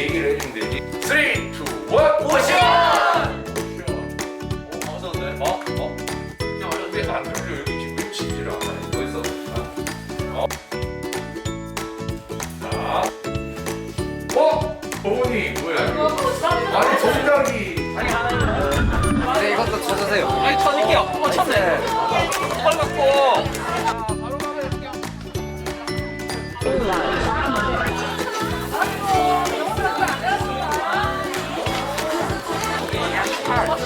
3, 2, 1 오션! 오 감사한데? 어? 어? 그냥 아니 내가 안 들려 여기 지금 외치지를 않아 뭐 있어? 어? 자 어? 어머니 뭐야 야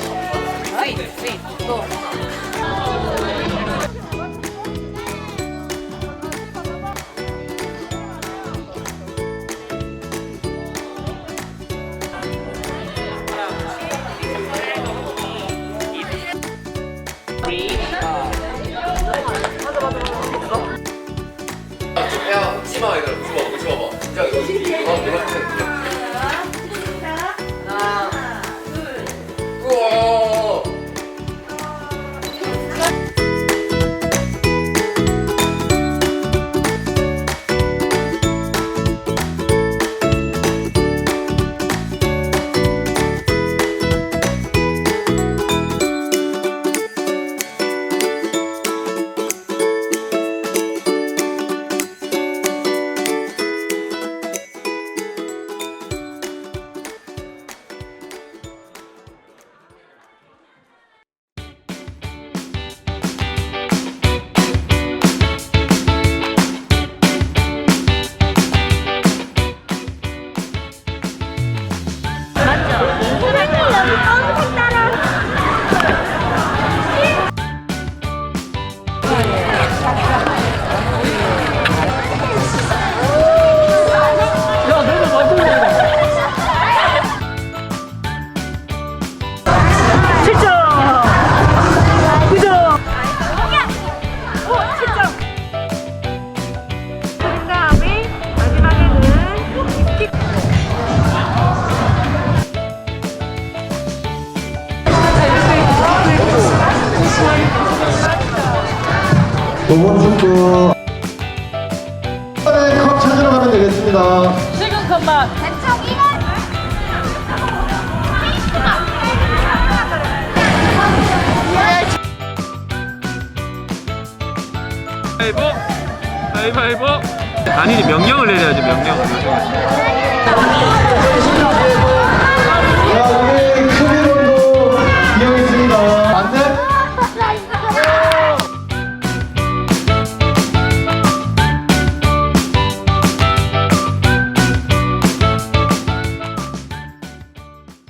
도본 축구 네, 컵 찾으러 가면 되겠습니다. 식은 컵만. 가위바위보. 가위바위보. 아니지 명령을 내려야지 명령.